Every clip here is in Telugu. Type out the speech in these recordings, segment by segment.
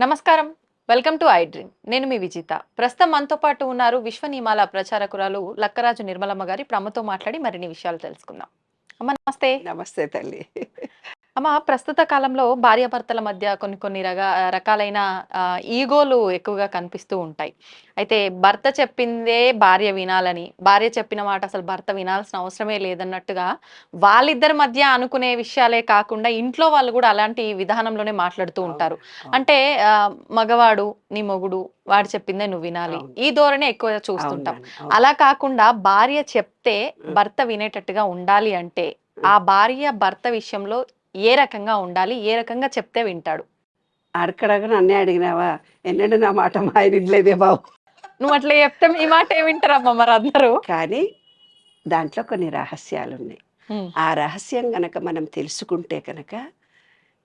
నమస్కారం. Welcome to iDream. నేను మీ విజిత. ప్రస్తుతం మనతో పాటు ఉన్నారు విశ్వ నియమాల ప్రచారకురాలు లక్కరాజు నిర్మలమ్మ గారి. ప్రమ్మతో మాట్లాడి మరిన్ని విషయాలు తెలుసుకుందాం. అమ్మ నమస్తే. నమస్తే తల్లి. అమ్మ ప్రస్తుత కాలంలో భార్యాభర్తల మధ్య కొన్ని కొన్ని రగా రకాలైన ఈగోలు ఎక్కువగా కనిపిస్తూ ఉంటాయి. అయితే భర్త చెప్పిందే భార్య వినాలని భార్య చెప్పిన మాట అసలు భర్త వినాల్సిన అవసరమే లేదన్నట్టుగా వాళ్ళిద్దరి మధ్య అనుకునే విషయాలే కాకుండా ఇంట్లో వాళ్ళు కూడా అలాంటి విధానంలోనే మాట్లాడుతూ ఉంటారు. అంటే మగవాడు నీ మొగుడు వాడు చెప్పిందే నువ్వు వినాలి. ఈ ధోరణి ఎక్కువ చూస్తుంటాం. అలా కాకుండా భార్య చెప్తే భర్త వినేటట్టుగా ఉండాలి అంటే ఆ భార్య భర్త విషయంలో ఏ రకంగా ఉండాలి ఏ రకంగా చెప్తే వింటాడు? అడగడగా నన్నే అడిగినావా? ఎన్నడూ నా మాట మా ఆయన ఇట్లేదే బాబు. నువ్వు అట్లా చెప్తే ఈ మాట ఏ వింటారమ్మా మరి అందరూ? కానీ దాంట్లో కొన్ని రహస్యాలు ఉన్నాయి ఆ రహస్యం గనక మనం తెలుసుకుంటే కనుక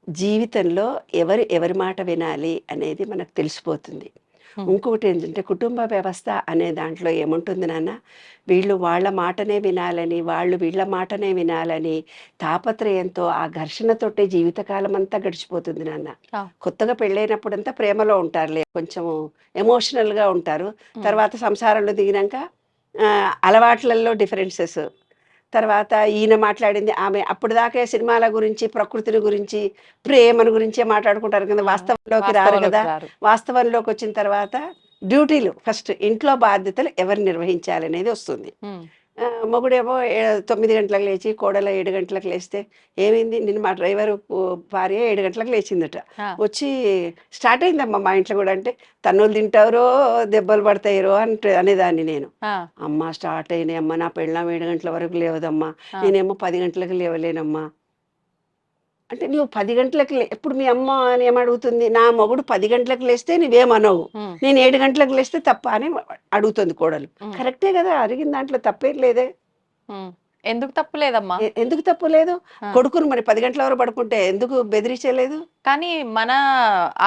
జీవితంలో ఎవరు ఎవరి మాట వినాలి అనేది మనకు తెలిసిపోతుంది. ఇంకొకటి ఏంటంటే కుటుంబ వ్యవస్థ అనే దాంట్లో ఏముంటుంది నాన్న? వీళ్ళు వాళ్ళ మాటనే వినాలని వాళ్ళు వీళ్ళ మాటనే వినాలని తాపత్రయంతో ఆ ఘర్షణతోటే జీవితకాలం అంతా గడిచిపోతుంది నాన్న. కొత్తగా పెళ్ళైనప్పుడంతా ప్రేమలో ఉంటారులే కొంచెం ఎమోషనల్గా ఉంటారు. తర్వాత సంసారంలో దిగినాక అలవాట్లలో డిఫరెన్సెస్. తర్వాత ఈయన మాట్లాడింది ఆమె అప్పుడు దాకా సినిమాల గురించి ప్రకృతిని గురించి ప్రేమను గురించే మాట్లాడుకుంటారు కదా వాస్తవంలోకి రారు కదా. వాస్తవంలోకి వచ్చిన తర్వాత డ్యూటీలు ఫస్ట్ ఇంట్లో బాధ్యతలు ఎవరు నిర్వహించాలనేది వస్తుంది. మొగుడేమో తొమ్మిది గంటలకు లేచి కోడల ఏడు గంటలకు లేస్తే ఏమైంది? నిన్న మా డ్రైవర్ భార్య ఏడు గంటలకు లేచిందట. వచ్చి స్టార్ట్ అయిందమ్మా మా ఇంట్లో కూడా అంటే తన్నులు తింటారో దెబ్బలు పడతాయిరో అంటే అనేదాన్ని నేను. అమ్మ స్టార్ట్ అయినాయి అమ్మ నా పెళ్ళాం ఏడు గంటల వరకు లేవదమ్మా. నేనేమో పది గంటలకు లేవలేనమ్మా. అంటే నువ్వు పది గంటలకు ఎప్పుడు మీ అమ్మ అని ఏమడుగుతుంది నా మొగుడు పది గంటలకు లేస్తే నువ్వేమనవు నేను ఏడు గంటలకు లేస్తే తప్ప అని అడుగుతుంది కోడలు. కరెక్టే కదా అడిగిన దాంట్లో తప్పేం లేదే. ఎందుకు తప్పు లేదమ్మా? ఎందుకు తప్పు లేదు. కొడుకును మరి పది గంటల వరకు పడుకుంటే ఎందుకు బెదిరించలేదు? కానీ మన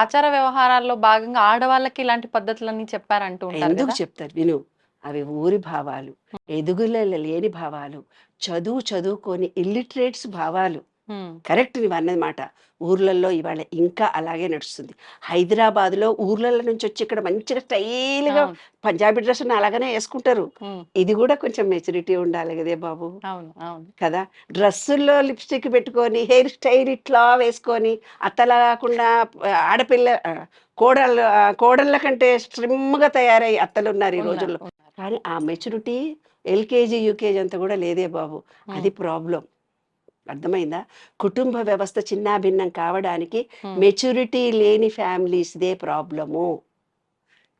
ఆచార వ్యవహారాల్లో భాగంగా ఆడవాళ్ళకి ఇలాంటి పద్ధతులన్నీ చెప్పారంటూ ఎందుకు చెప్తారు విను. అవి ఊరి భావాలు ఎదుగులలో లేని భావాలు చదువు చదువుకొని ఇల్లిటరేట్స్ భావాలు. కరెక్ట్ నువ్వు అన్నది మాట ఊర్లలో ఇవాళ ఇంకా అలాగే నడుస్తుంది. హైదరాబాద్లో ఊర్లలో నుంచి వచ్చి ఇక్కడ మంచిగా స్టైల్గా పంజాబీ డ్రెస్ అలాగనే వేసుకుంటారు ఇది కూడా కొంచెం మెచ్యూరిటీ ఉండాలి కదే బాబు. కదా? డ్రెస్సుల్లో లిప్స్టిక్ పెట్టుకొని హెయిర్ స్టైల్ ఇట్లా వేసుకొని అత్తలా కాకుండా ఆడపిల్ల కోడళ్ళ కోడళ్ళ కంటే స్ట్రిమ్గా తయారై అత్తలు ఉన్నారు. ఈ రోజుల్లో. కానీ ఆ మెచ్యూరిటీ ఎల్కేజీ యూకేజీ అంతా కూడా లేదే బాబు. అది ప్రాబ్లం అర్థమైందా? కుటుంబ వ్యవస్థ చిన్నాభిన్నం కావడానికి మెచ్యూరిటీ లేని ఫ్యామిలీస్దే ప్రాబ్లము.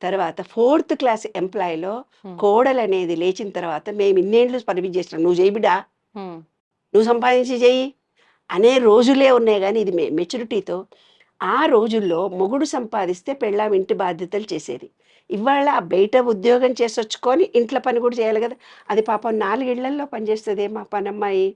తర్వాత ఫోర్త్ క్లాస్ ఎంప్లాయీలో కోడలు అనేది లేచిన తర్వాత మేము ఇన్నేళ్ళు సర్వీస్ చేస్తున్నాం నువ్వు చేయబిడా ఉమ్, నువ్వు సంపాదించి చెయ్యి అనే రోజులే ఉన్నాయి కానీ ఇది మెచ్యూరిటీతో ఆ రోజుల్లో మొగుడు సంపాదిస్తే పెళ్ళాం ఇంటి బాధ్యతలు చేసేది. ఇవాళ బయట ఉద్యోగం చేసొచ్చుకొని ఇంట్లో పని కూడా చేయాలి కదా. అది పాపం నాలుగేళ్ళలో పనిచేస్తుంది మా పనమ్మాయి.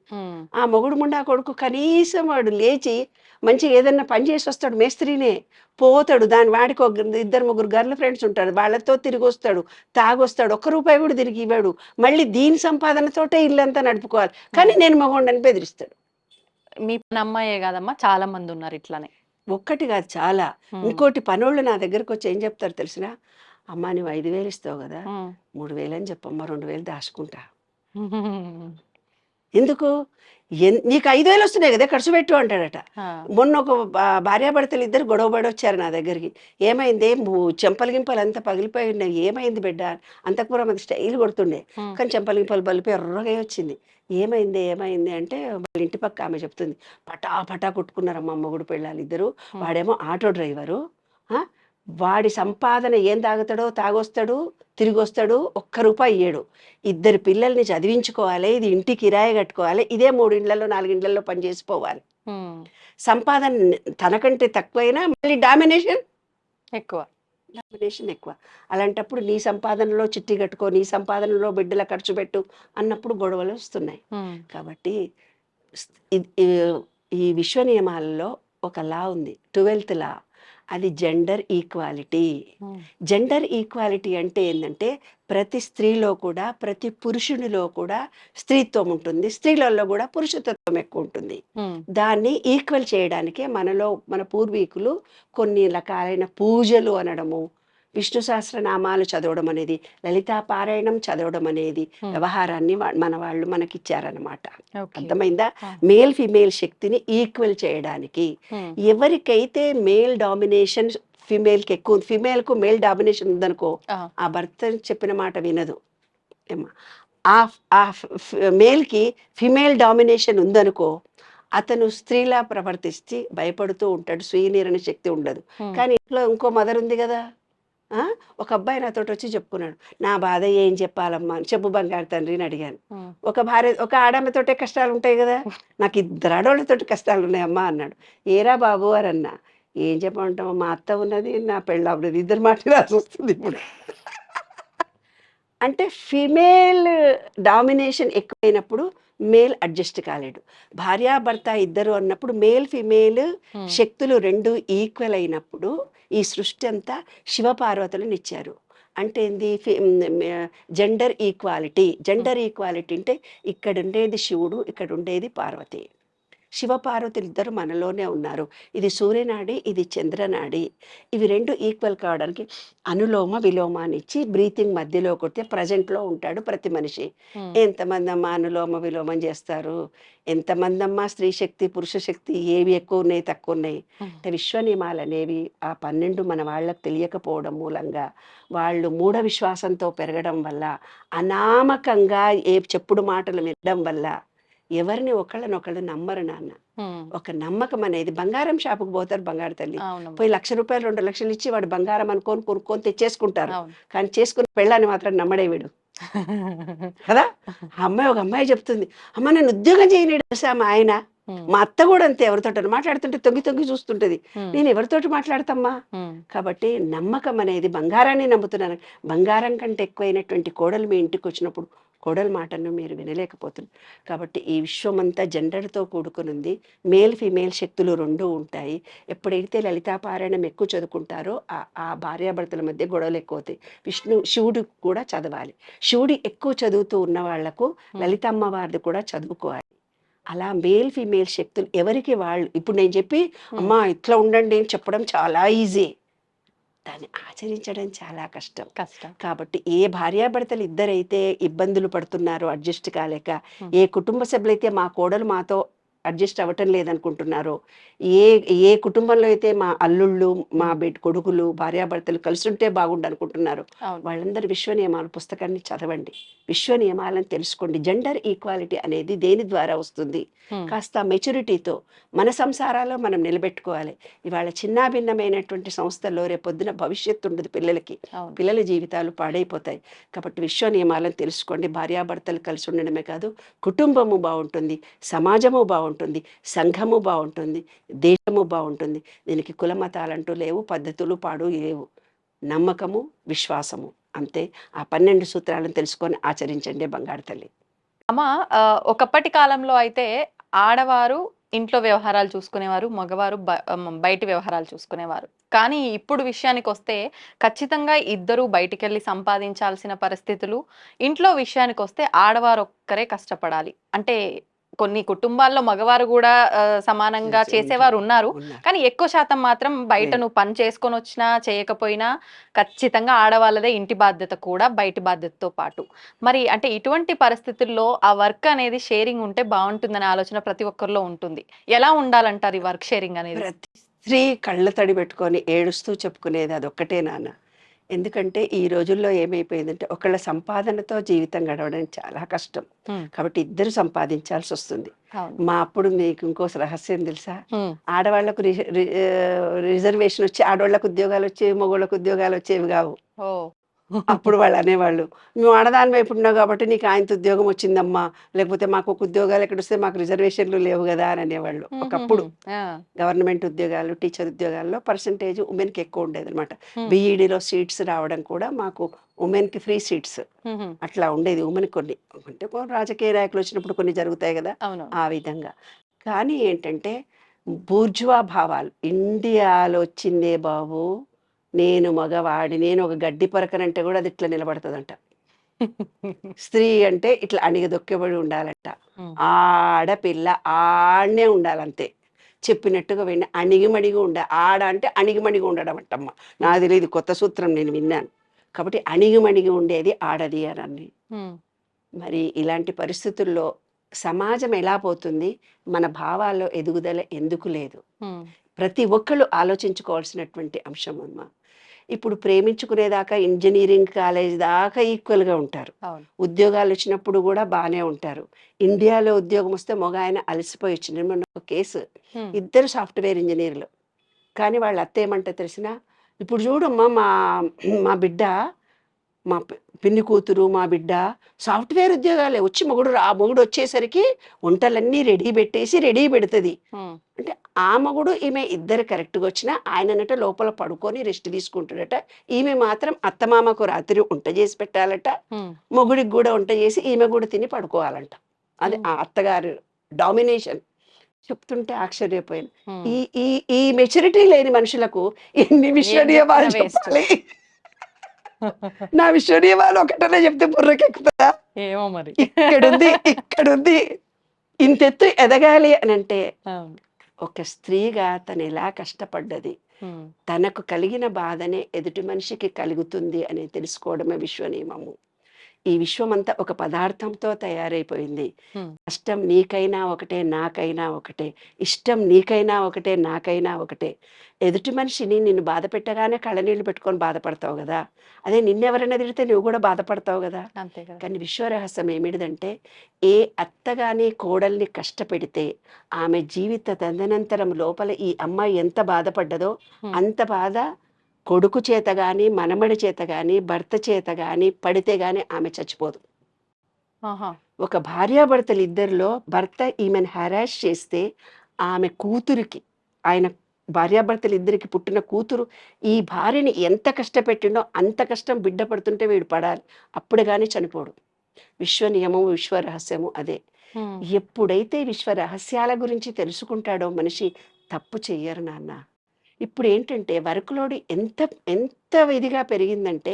ఆ మొగుడు ముండా కొడుకు కనీసం వాడు లేచి మంచిగా ఏదన్నా పని చేసి వస్తాడు మేస్త్రీనే. పోతాడు దాని వాడికి ఒక ఇద్దరు ముగ్గురు గర్ల్ ఫ్రెండ్స్ ఉంటాడు వాళ్ళతో తిరిగి వస్తాడు తాగొస్తాడు ఒక్క రూపాయి కూడా తిరిగి ఇవ్వడు. మళ్ళీ దీని సంపాదనతోటే ఇల్లంతా నడుపుకోవాలి. కానీ నేను మగోండని బెదిరిస్తాడు. మీ పని అమ్మాయే కాదమ్మా చాలా మంది ఉన్నారు ఇట్లానే. ఒక్కటి కాదు చాలా. ఇంకోటి పనోళ్ళు నా దగ్గరకు వచ్చి ఏం చెప్తారు తెలిసిన? అమ్మా నువ్వు ఐదు వేలు ఇస్తావు కదా మూడు వేలు అని చెప్పమ్మా రెండు వేలు దాచుకుంటా. ఎందుకు? నీకు ఐదు వేలు వస్తున్నాయి కదా ఖర్చు పెట్టు అంటాడట. మొన్న ఒక భార్యాభర్తలు ఇద్దరు గొడవ పడి వచ్చారు నా దగ్గరికి. ఏమైంది? చెంపలు గింపలు అంతా పగిలిపోయి ఉన్నాయి. ఏమైంది బిడ్డ? అంతకుపురం అది స్టైల్ కొడుతుండే. కానీ చెంపలు గింపలు బలిపోయి ఎర్రగా వచ్చింది. ఏమైంది? ఏమైంది అంటే వాళ్ళ ఇంటి పక్క ఆమె చెప్తుంది. పటా పటా కొట్టుకున్నారమ్మ మొగుడు పెళ్ళాలి ఇద్దరు వాడేమో ఆటో డ్రైవరు? వాడి సంపాదన ఏం తాగుతాడో తాగొస్తాడు తిరిగి వస్తాడు ఒక్క రూపాయి ఇయ్యడు. ఇద్దరు పిల్లల్ని చదివించుకోవాలి ఇది ఇంటి కిరాయి కట్టుకోవాలి ఇదే మూడు ఇండ్లలో నాలుగిండ్లలో పని చేసిపోవాలి. సంపాదన తనకంటే తక్కువైనా మళ్ళీ డామినేషన్? ఎక్కువ. డామినేషన్ ఎక్కువ. అలాంటప్పుడు నీ సంపాదనలో చిట్టి కట్టుకో నీ సంపాదనలో బిడ్డల ఖర్చు పెట్టు అన్నప్పుడు గొడవలు వస్తున్నాయి. కాబట్టి ఈ విశ్వ నియమాలలో ఒక లా ఉంది. Twelfth law. అది జెండర్ ఈక్వాలిటీ జెండర్ ఈక్వాలిటీ అంటే ఏంటంటే ప్రతి స్త్రీలో కూడా ప్రతి పురుషునిలో కూడా స్త్రీత్వం ఉంటుంది. స్త్రీలలో కూడా పురుషతత్వం ఎక్కువ ఉంటుంది. ఉమ్, దాన్ని ఈక్వల్ చేయడానికే మనలో మన పూర్వీకులు కొన్ని రకాలైన పూజలు అనడము విష్ణు సహస్రనామాలు చదవడం అనేది లలితా పారాయణం చదవడం అనేది. వ్యవహారాన్ని మన వాళ్ళు మనకిచ్చారనమాట. అర్థమైందా. మేల్ ఫిమేల్ శక్తిని ఈక్వల్ చేయడానికి ఎవరికైతే మేల్ డామినేషన్ ఫిమేల్కి ఎక్కువ ఫిమేల్కు మేల్ డామినేషన్ ఉందనుకో ఆ, భర్త చెప్పిన మాట వినదు ఆ ఆ మేల్కి ఫిమేల్ డామినేషన్ ఉందనుకో అతను స్త్రీలా ప్రవర్తిస్తే భయపడుతూ ఉంటాడు స్వీయ నిరణ శక్తి ఉండదు కానీ ఇంట్లో ఇంకో మదర్ ఉంది కదా? ఒక అబ్బాయి నాతోటి వచ్చి చెప్పుకున్నాడు. నా బాధ ఏం చెప్పాలమ్మా? అని చెప్పు బంగారు తండ్రిని అడిగాను. ఉమ్, ఒక భార్య ఒక ఆడమ్మతోటే కష్టాలు ఉంటాయి కదా? నాకు ఇద్దరు ఆడవాళ్ళతోటి కష్టాలు ఉన్నాయమ్మా అన్నాడు. ఏరా బాబు అని అన్నా ఏం చెప్పమంటావు? మా అత్త ఉన్నది నా పెళ్ళ ఉన్నది ఇద్దరు మాట్లాడాల్సి వస్తుంది ఇప్పుడు. అంటే ఫిమేల్ డామినేషన్ ఎక్కువైనప్పుడు మేల్ అడ్జస్ట్ కాలేడు. భార్యాభర్త ఇద్దరు అన్నప్పుడు మేల్ ఫిమేల్ శక్తులు రెండు ఈక్వల్ అయినప్పుడు ఈ సృష్టి అంతా శివపార్వతులను ఇచ్చారు. అంటే ఏంది? Gender equality. జెండర్ ఈక్వాలిటీ అంటే ఇక్కడ ఉండేది శివుడు ఇక్కడ ఉండేది పార్వతి. శివపార్వతులు ఇద్దరు మనలోనే ఉన్నారు. ఇది సూర్యనాడి ఇది చంద్రనాడి. ఇవి రెండు ఈక్వల్ కావడానికి అనులోమ విలోమ ఇచ్చి బ్రీతింగ్ మధ్యలో కొడితే ప్రజెంట్లో ఉంటాడు ప్రతి మనిషి. ఎంతమంది అమ్మా అనులోమ విలోమం చేస్తారు? ఎంతమంది అమ్మా స్త్రీ శక్తి పురుష శక్తి ఏవి ఎక్కువ ఉన్నాయి తక్కువ ఉన్నాయి అంటే విశ్వ నియమాలు అనేవి ఆ పన్నెండు మన వాళ్ళకి తెలియకపోవడం మూలంగా వాళ్ళు మూఢ విశ్వాసంతో పెరగడం వల్ల అనామకంగా ఏ చెప్పుడు మాటలు వినడం వల్ల ఎవరిని ఒకళ్ళనొకళ్ళు నమ్మరు నాన్న. ఒక నమ్మకం అనేది బంగారం షాపుకి పోతారు బంగారు తల్లి. పోయి లక్ష రూపాయలు రెండు లక్షలు ఇచ్చి వాడు బంగారం అనుకొని కొనుక్కొని తెచ్చేసుకుంటారు. కానీ చేసుకున్న పెళ్ళాన్ని మాత్రం నమ్మడే వీడు. కదా? ఆ అమ్మాయి ఒక అమ్మాయి చెప్తుంది అమ్మ నేను ఉద్యోగం చేయలేడు తెలుసా మా ఆయన? మా అత్త కూడా అంతే ఎవరితో మాట్లాడుతుంటే తొంగి తొంగి చూస్తుంటది. నేను ఎవరితోటి మాట్లాడతామ్మా? కాబట్టి నమ్మకం అనేది బంగారాన్ని నమ్ముతున్నాను. బంగారం కంటే ఎక్కువైనటువంటి కోడలు మీ ఇంటికి వచ్చినప్పుడు కోడల మాటను మీరు వినలేకపోతున్నారు. కాబట్టి ఈ విశ్వమంతా జెండర్తో కూడుకుని ఉంది మేల్ ఫిమేల్ శక్తులు రెండు ఉంటాయి. ఎప్పుడైతే లలితాపారాయణం ఎక్కువ చదువుకుంటారో ఆ ఆ భార్యాభర్తల మధ్య గొడవలు ఎక్కువ అవుతాయి విష్ణు శివుడు కూడా చదవాలి. శివుడు ఎక్కువ చదువుతూ ఉన్న వాళ్ళకు లలితమ్మ వారిది కూడా చదువుకోవాలి. అలా మేల్ ఫిమేల్ శక్తులు ఎవరికి వాళ్ళు? ఇప్పుడు నేను చెప్పి అమ్మా ఇట్లా ఉండండి అని చెప్పడం చాలా ఈజీ. దాన్ని ఆచరించడం చాలా కష్టం కష్టం కాబట్టి ఏ భార్యాభర్తలు ఇద్దరైతే ఇబ్బందులు పడుతున్నారో అడ్జస్ట్ కాలేక. ఏ కుటుంబ సభ్యులైతే మా కోడలు మాతో అడ్జస్ట్ అవ్వటం లేదనుకుంటున్నారో ఏ ఏ కుటుంబంలో అయితే మా అల్లుళ్ళు మా బిడ్ కొడుకులు భార్యాభర్తలు కలిసి ఉంటే బాగుండు అనుకుంటున్నారు వాళ్ళందరూ విశ్వ నియమాల పుస్తకాన్ని చదవండి. విశ్వ నియమాలను తెలుసుకోండి. జెండర్ ఈక్వాలిటీ అనేది దేని ద్వారా వస్తుంది? కాస్త మెచ్యూరిటీతో మన సంసారాల్లో మనం నిలబెట్టుకోవాలి. ఇవాళ చిన్నాభిన్నమైనటువంటి సంస్థల్లో రేపొద్దున భవిష్యత్తు ఉండదు పిల్లలకి. పిల్లల జీవితాలు పాడైపోతాయి. కాబట్టి విశ్వ నియమాలను తెలుసుకోండి. భార్యాభర్తలు కలిసి ఉండడమే కాదు కుటుంబము బాగుంటుంది సమాజము బాగుంటుంది. సంఘము బాగుంటుంది దేశము బాగుంటుంది. దీనికి కుల మతాలంటూ లేవు పద్ధతులు పాడు లేవు. నమ్మకము విశ్వాసము. అంతే. ఆ పన్నెండు సూత్రాలను తెలుసుకొని ఆచరించండి బంగారు తల్లి. అమ్మ ఒకప్పటి కాలంలో అయితే ఆడవారు ఇంట్లో వ్యవహారాలు చూసుకునేవారు మగవారు బ- వ్యవహారాలు చూసుకునేవారు. కానీ ఇప్పుడు విషయానికి వస్తే ఖచ్చితంగా ఇద్దరు బయటికెళ్ళి సంపాదించాల్సిన పరిస్థితులు ఇంట్లో విషయానికి వస్తే ఆడవారు ఒక్కరే కష్టపడాలి. అంటే కొన్ని కుటుంబాల్లో మగవారు కూడా సమానంగా చేసే చేసేవారు ఉన్నారు. కానీ ఎక్కువ శాతం మాత్రం బయట. నువ్వు పని చేసుకొని వచ్చినా చేయకపోయినా ఖచ్చితంగా ఆడవాళ్ళదే ఇంటి బాధ్యత కూడా బయటి బాధ్యతతో పాటు. మరి అంటే ఇటువంటి పరిస్థితుల్లో ఆ వర్క్ అనేది షేరింగ్ ఉంటే బాగుంటుందనే ఆలోచన ప్రతి ఒక్కరిలో ఉంటుంది. ఎలా ఉండాలంటారు ఈ వర్క్ షేరింగ్ అనేది? ప్రతి స్త్రీ కళ్ళ తడి పెట్టుకొని ఏడుస్తూ చెప్పుకునేది అదొక్కటే నాన్న. ఎందుకంటే ఈ రోజుల్లో ఏమైపోయిందంటే ఒకళ్ళ సంపాదనతో జీవితం గడవడం చాలా కష్టం. కాబట్టి ఇద్దరు సంపాదించాల్సి వస్తుంది. మా అప్పుడు మీకు ఇంకో రహస్యం తెలుసా? ఆడవాళ్ళకు రిజర్వేషన్ వచ్చి ఆడవాళ్ళకు ఉద్యోగాలు వచ్చేవి మగవాళ్ళకు ఉద్యోగాలు వచ్చేవి కావు. అప్పుడు వాళ్ళు అనేవాళ్ళు నువ్వు ఆడదాని వైపు ఉన్నావు కాబట్టి నీకు ఆయనతో ఉద్యోగం వచ్చిందమ్మా లేకపోతే మాకు ఒక ఉద్యోగాలు ఎక్కడ వస్తే మాకు రిజర్వేషన్లు లేవు కదా అని అనేవాళ్ళు. ఒకప్పుడు గవర్నమెంట్ ఉద్యోగాలు టీచర్ ఉద్యోగాల్లో పర్సంటేజ్ ఉమెన్కి ఎక్కువ ఉండేది అనమాట. బీఈడీలో సీట్స్ రావడం కూడా మాకు ఉమెన్కి ఫ్రీ సీట్స్. అట్లా ఉండేది ఉమెన్ కొన్ని అంటే రాజకీయ నాయకులు వచ్చినప్పుడు కొన్ని జరుగుతాయి కదా ఆ విధంగా. కానీ ఏంటంటే బూర్జువా భావాలు ఇండియాలో వచ్చిందే బాబు నేను మగవాడి నేను ఒక గడ్డి పరకనంటే కూడా అది ఇట్లా నిలబడుతుందంట. స్త్రీ అంటే ఇట్లా అణిగదొక్కబడి ఉండాలంట. ఆడపిల్ల ఆడనే ఉండాలంతే. చెప్పినట్టుగా విన్న అణిగిమణిగి ఉండ ఆడ అంటే అణిగిమణిగి ఉండడం అంటమ్మ నాకు తెలియదు కొత్త సూత్రం నేను విన్నాను. కాబట్టి అణిగిమణిగి ఉండేది ఆడది అని. మరి ఇలాంటి పరిస్థితుల్లో సమాజం ఎలా పోతుంది? మన భావాల్లో ఎదుగుదల ఎందుకు లేదు. ప్రతి ఒక్కళ్ళు ఆలోచించుకోవాల్సినటువంటి అంశం అమ్మ. ఇప్పుడు ప్రేమించుకునేదాకా ఇంజనీరింగ్ కాలేజ్ దాకా ఈక్వల్గా ఉంటారు. ఉద్యోగాలు వచ్చినప్పుడు కూడా బాగానే ఉంటారు. ఇండియాలో ఉద్యోగం వస్తే మగ ఆయన అలసిపోయి వచ్చింది మొన్న ఒక కేసు. ఇద్దరు సాఫ్ట్వేర్ ఇంజనీర్లు. కానీ వాళ్ళ అత్త ఏమంటే తెలిసిన ఇప్పుడు చూడమ్మా మా మా బిడ్డ మా పిన్ని కూతురు మా బిడ్డ సాఫ్ట్వేర్ ఉద్యోగాలే. వచ్చి మొగుడు రా- ఆ మొగుడు వచ్చేసరికి వంటలన్నీ రెడీ పెట్టేసి రెడీ పెడుతుంది. అంటే ఆ మగుడు ఈమె ఇద్దరు కరెక్ట్గా వచ్చినా ఆయననట లోపల పడుకొని రెస్ట్ తీసుకుంటాడట. ఈమె మాత్రం అత్తమామకు రాత్రి వంట చేసి పెట్టాలట. మొగుడికి కూడా వంట చేసి ఈమె కూడా తిని పడుకోవాలంట. అది ఆ అత్తగారు డామినేషన్ చెప్తుంటే ఆశ్చర్యపోయాను. ఉమ్. ఈ ఈ ఈ మెచ్యూరిటీ లేని మనుషులకు ఎన్ని విశ్వనీయమాలు waste. చెప్పాలి? నా విశ్వనీయమాలు ఒకటనే చెప్తే బుర్రకెక్కుతుందా? ఏమో మరి. ఇక్కడుంది ఇక్కడుంది. ఇంతెత్తు ఎదగాలి అని అంటే ఒక స్త్రీగా తను ఎలా కష్టపడ్డది. తనకు కలిగిన బాధనే ఎదుటి మనిషికి కలుగుతుంది అని తెలుసుకోవడమే విశ్వనియమము ఈ విశ్వమంతా ఒక పదార్థంతో తయారైపోయింది. కష్టం నీకైనా ఒకటే నాకైనా ఒకటే. ఇష్టం నీకైనా ఒకటే నాకైనా ఒకటే. ఎదుటి మనిషిని నిన్ను బాధ పెట్టగానే కళ్ళనీళ్ళు పెట్టుకొని బాధపడతావు కదా. అదే నిన్నెవరైనా తిడితే నువ్వు కూడా బాధపడతావు కదా. కానీ విశ్వరహస్యం ఏమిటిదంటే ఏ అత్తగాని కోడల్ని కష్టపెడితే ఆమె జీవిత తదనంతరం లోపల ఈ అమ్మాయి ఎంత బాధపడ్డదో. అంత బాధ కొడుకు చేత గాని మనమడి చేత గాని భర్త చేత గాని పడితే గాని ఆమె చచ్చిపోదు. ఒక భార్యాభర్తలు ఇద్దరిలో భర్త ఈమెను హెరాస్ చేస్తే ఆమె కూతురికి ఆయన భార్యాభర్తలు ఇద్దరికి పుట్టిన కూతురు ఈ భార్యని ఎంత కష్టపెట్టిండో అంత కష్టం బిడ్డ పడుతుంటే వీడు పడాలి. అప్పుడు కానీ చనిపోడు. విశ్వ నియమము విశ్వ రహస్యము అదే. ఎప్పుడైతే విశ్వ రహస్యాల గురించి తెలుసుకుంటాడో మనిషి తప్పు చెయ్యరు నాన్న. ఇప్పుడు ఏంటంటే వర్క్ లోడ్ ఎంత ఎంత ఇదిగా పెరిగిందంటే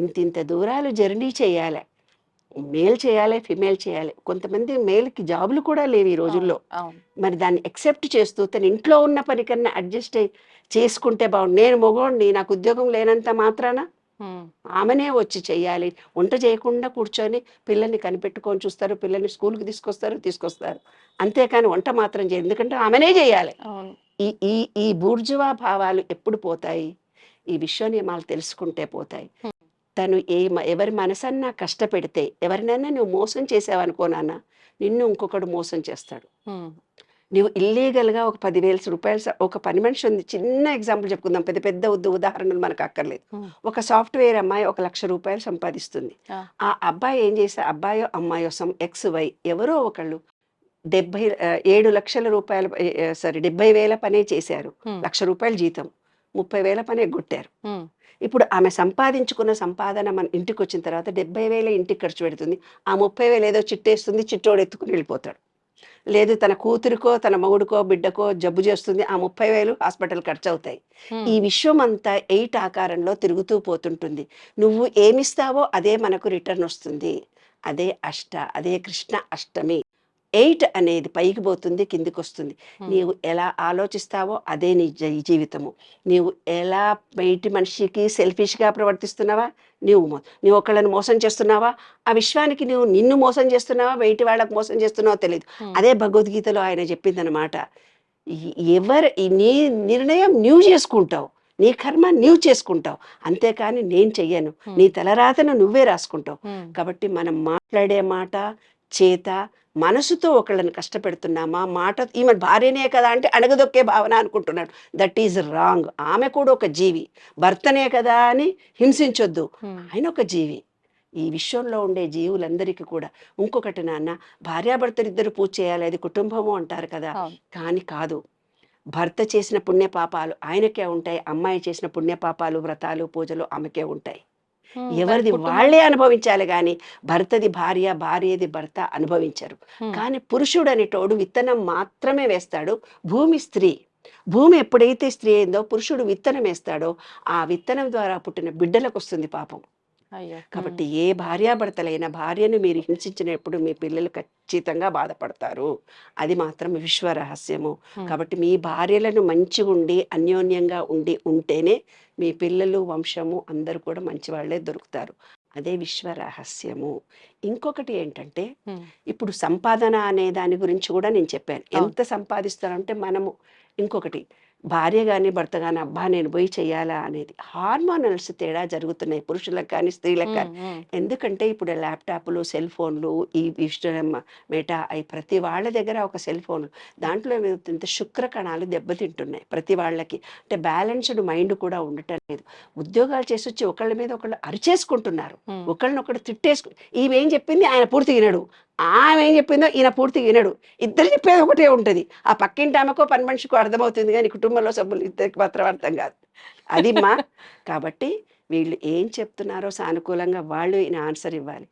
ఇంత ఇంత దూరాలు జర్నీ చేయాలి. మేల్ చేయాలి ఫిమేల్ చేయాలి. కొంతమంది మేల్కి జాబులు కూడా లేవు ఈ రోజుల్లో. మరి దాన్ని ఎక్సెప్ట్ చేస్తూ తన ఇంట్లో ఉన్న పని కన్నా అడ్జస్ట్ చేసుకుంటే బాగుండు. నేను మొగోడిని నాకు ఉద్యోగం లేనంత మాత్రాన. ఆమెనే వచ్చి చెయ్యాలి. వంట చేయకుండా కూర్చొని పిల్లల్ని కనిపెట్టుకొని చూస్తారు. పిల్లల్ని స్కూల్కి తీసుకొస్తారు తీసుకొస్తారు. అంతేకాని వంట మాత్రం చేయదు ఎందుకంటే ఆమెనే చేయాలి ఈ ఈ ఈ బూర్జువా భావాలు ఎప్పుడు పోతాయి? ఈ విశ్వ నియమాలు తెలుసుకుంటే పోతాయి. తను ఏ ఎవరి మనసన్నా కష్టపెడితే ఎవరినైనా నువ్వు మోసం చేసావనుకో నాన్న నిన్ను ఇంకొకడు మోసం చేస్తాడు. నువ్వు ఇల్లీగల్గా ఒక పదివేల రూపాయలు ఒక పని మనిషి ఉంది చిన్న ఎగ్జాంపుల్ చెప్పుకుందాం. పెద్ద పెద్ద ఉద్ద ఉదాహరణలు మనకు అక్కర్లేదు. ఒక సాఫ్ట్వేర్ అమ్మాయి ఒక లక్ష రూపాయలు సంపాదిస్తుంది. ఆ. అబ్బాయి ఏం చేస్తే అబ్బాయో అమ్మాయో సమ్ ఎక్స్ వై ఎవరో ఒకళ్ళు డెబ్బై ఏడు లక్షల రూపాయల సారీ డెబ్బై వేల పనే చేశారు. లక్ష రూపాయల జీతం. ముప్పై వేల పని ఎగ్గొట్టారు ఉమ్. ఇప్పుడు ఆమె సంపాదించుకున్న సంపాదన మన ఇంటికి వచ్చిన తర్వాత డెబ్బై వేల ఇంటికి ఖర్చు పెడుతుంది. ఆ ముప్పై వేలు ఏదో చిట్టేస్తుంది చిట్టోడు ఎత్తుకుని వెళ్ళిపోతాడు. లేదు తన కూతురికో తన మొగుడికో బిడ్డకో జబ్బు చేస్తుంది. ఆ ముప్పై వేలు హాస్పిటల్ ఖర్చు అవుతాయి. ఈ విశ్వం అంతా ఎయిట్ ఆకారంలో తిరుగుతూ పోతుంటుంది. నువ్వు ఏమిస్తావో అదే మనకు రిటర్న్ వస్తుంది. అదే అష్ట అదే కృష్ణ అష్టమి. ఎయిట్ అనేది పైకి పోతుంది కిందికి వస్తుంది. నీవు ఎలా ఆలోచిస్తావో అదే నీ జీ- జీవితము. నీవు ఎలా బయటి మనిషికి సెల్ఫిష్గా ప్రవర్తిస్తున్నావా? నీవు మో- నీవు ఒకళ్ళని మోసం చేస్తున్నావా? ఆ విశ్వానికి నువ్వు నిన్ను మోసం చేస్తున్నావా? బయటి వాళ్ళకు మోసం చేస్తున్నావో తెలియదు. అదే భగవద్గీతలో ఆయన చెప్పిందనమాట ఎవరు నీ నిర్ణయం నీవు చేసుకుంటావు. నీ కర్మ నీవు చేసుకుంటావు. అంతేకాని నేను చెయ్యను. నీ తలరాతను నువ్వే రాసుకుంటావు. కాబట్టి మనం మాట్లాడే మాట చేత మనసుతో ఒకళ్ళని కష్టపెడుతున్నామా? మాట ఈమె భార్యనే కదా అంటే అణగదొక్కే భావన అనుకుంటున్నాడు. దట్ ఈజ్ రాంగ్ ఆమె కూడా ఒక జీవి. భర్తనే కదా అని హింసించొద్దు. ఆయన ఒక జీవి. ఈ విశ్వంలో ఉండే జీవులందరికీ కూడా. ఇంకొకటి నాన్న భార్యాభర్తలు ఇద్దరు పూజ చేయాలి. అది కుటుంబము అంటారు కదా. కానీ కాదు. భర్త చేసిన పుణ్యపాపాలు ఆయనకే ఉంటాయి. అమ్మాయి చేసిన పుణ్యపాపాలు వ్రతాలు పూజలు ఆమెకే ఉంటాయి. ఎవరిది వాళ్ళే అనుభవించాలి కానీ భర్తది భార్య భార్యది భర్త అనుభవించరు. కానీ పురుషుడు అనేటోడు విత్తనం మాత్రమే వేస్తాడు. భూమి స్త్రీ. భూమి ఎప్పుడైతే స్త్రీ అయిందో పురుషుడు విత్తనం వేస్తాడో ఆ విత్తనం ద్వారా పుట్టిన బిడ్డలకు వస్తుంది పాపం. కాబట్టి ఏ భార్యాభర్తలైన భార్యను మీరు హింసించినప్పుడు మీ పిల్లలు ఖచ్చితంగా బాధపడతారు. అది మాత్రం విశ్వ రహస్యము. కాబట్టి మీ భార్యలను మంచిగా ఉండి అన్యోన్యంగా ఉండి ఉంటేనే మీ పిల్లలు వంశము అందరూ కూడా మంచి వాళ్ళే దొరుకుతారు. అదే విశ్వ రహస్యము. ఇంకొకటి ఏంటంటే. ఇప్పుడు సంపాదన అనే దాని గురించి కూడా నేను చెప్పాను. ఎంత సంపాదిస్తారంటే మనము ఇంకొకటి భార్య కానీ భర్త కానీ అబ్బా! నేను పోయి చెయ్యాలా అనేది హార్మోనల్స్ తేడా జరుగుతున్నాయి పురుషులకు కానీ స్త్రీలకు కానీ. ఎందుకంటే ఇప్పుడు ల్యాప్టాప్లు సెల్ ఫోన్లు ఈ మెటా అవి ప్రతి వాళ్ళ దగ్గర ఒక సెల్ ఫోన్లు దాంట్లో ఏమవుతుందంటే శుక్ర కణాలు దెబ్బతింటున్నాయి ప్రతి వాళ్ళకి. అంటే బ్యాలెన్స్డ్ మైండ్ కూడా ఉండటం లేదు. ఉద్యోగాలు చేసి వచ్చి ఒకళ్ళ మీద ఒకళ్ళు అరిచేసుకుంటున్నారు. ఒకళ్ళనొకడు తిట్టేసుకు ఈమెం చెప్పింది? ఆయన పూర్తి వినడు. ఆమె ఏం చెప్పిందో? ఈయన పూర్తి వినడు. ఇద్దరు చెప్పేది ఒకటే ఉంటుంది. ఆ పక్కింటి ఆమెకో పని మనిషికో అర్థమవుతుంది కానీ కుటుంబంలో సభ్యులు ఇద్దరికి మాత్రం అర్థం కాదు. అది మా కాబట్టి వీళ్ళు ఏం చెప్తున్నారో సానుకూలంగా వాళ్ళు ఈయన ఆన్సర్ ఇవ్వాలి.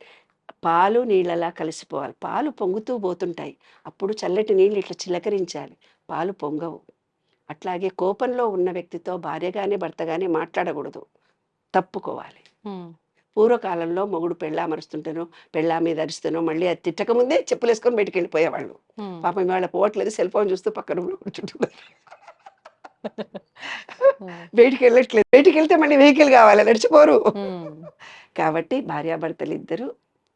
పాలు నీళ్ళలా కలిసిపోవాలి. పాలు పొంగుతూ పోతుంటాయి. అప్పుడు చల్లటి నీళ్ళు ఇట్లా చిలకరించాలి. పాలు పొంగవు. అట్లాగే కోపంలో ఉన్న వ్యక్తితో భార్య కానీ భర్త కానీ మాట్లాడకూడదు. తప్పుకోవాలి. పూర్వకాలంలో మొగుడు పెళ్ళా మరుస్తుంటేనో పెళ్ళా మీద అరుస్తానో మళ్ళీ అది తిట్టక ముందే చెప్పులు వేసుకొని బయటికి వెళ్ళిపోయేవాళ్ళు. పాపం ఇవాళ పోవట్లేదు. సెల్ ఫోన్ చూస్తూ పక్క రూమ్లో కూర్చుంటున్నారు. బయటికి వెళ్ళట్లేదు బయటికి వెళ్తే మళ్ళీ వెహికల్ కావాలి నడిచిపోరు. కాబట్టి భార్యాభర్తలు ఇద్దరు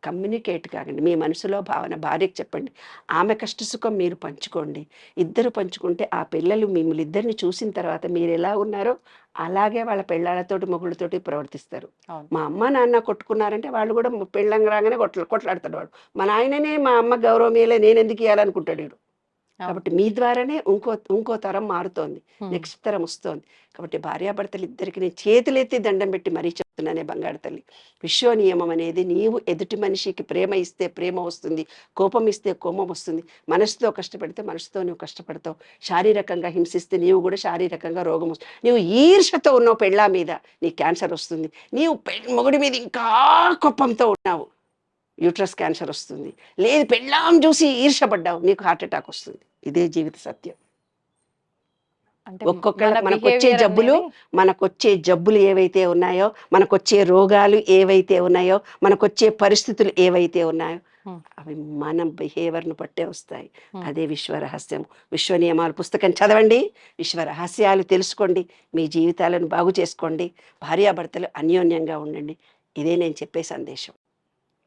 కమ్యూనికేట్ కాకండి. మీ మనసులో భావన భార్యకు చెప్పండి. ఆమె కష్ట సుఖం మీరు పంచుకోండి. ఇద్దరు పంచుకుంటే ఆ పిల్లలు మిమ్మల్ని ఇద్దరిని చూసిన తర్వాత మీరు ఎలా ఉన్నారో అలాగే వాళ్ళ పెళ్ళాలతోటి మొగుళ్ళతోటి ప్రవర్తిస్తారు. మా అమ్మ నాన్న కొట్టుకున్నారంటే వాళ్ళు కూడా పెళ్ళంగా రాగానే కొట్ల కొట్లాడతాడు వాడు. మా నాయననే మా అమ్మ గౌరవం ఇయ్యలే నేను ఎందుకు ఇవ్వాలనుకుంటాడు. కాబట్టి మీ ద్వారానే ఇంకో ఇంకో తరం మారుతోంది. నెక్స్ట్ తరం వస్తోంది. కాబట్టి భార్యాభర్తలు ఇద్దరికి నేను చేతులెత్తి దండం పెట్టి మరీ చెప్తున్నానే బంగారు తల్లి. విశ్వ నియమం అనేది నీవు ఎదుటి మనిషికి ప్రేమ ఇస్తే ప్రేమ వస్తుంది కోపం ఇస్తే కోపం వస్తుంది. మనసుతో కష్టపడితే మనసుతో నువ్వు కష్టపడతావు. శారీరకంగా హింసిస్తే నీవు కూడా శారీరకంగా రోగం వస్తుంది. నీవు ఈర్షతో ఉన్నావు పెళ్ళా మీద నీ క్యాన్సర్ వస్తుంది. నీవు మొగుడి మీద ఇంకా కోపంతో ఉన్నావు. యూట్రస్ క్యాన్సర్ వస్తుంది. లేదు పెళ్ళాం చూసి ఈర్షపడ్డావు నీకు హార్ట్ అటాక్ వస్తుంది. ఇదే జీవిత సత్యం. మన మనకు వచ్చే జబ్బులు అనేది- మనకొచ్చే జబ్బులు ఏవైతే ఉన్నాయో మనకొచ్చే రోగాలు ఏవైతే ఉన్నాయో మనకొచ్చే పరిస్థితులు ఏవైతే ఉన్నాయో. అవి మన బిహేవియర్ను పట్టే వస్తాయి. అదే విశ్వ రహస్యం విశ్వ నియమాలు పుస్తకం చదవండి విశ్వ రహస్యాలు తెలుసుకోండి మీ జీవితాలను బాగు చేసుకోండి భార్యాభర్తలు అన్యోన్యంగా ఉండండి. ఇదే నేను చెప్పే సందేశం.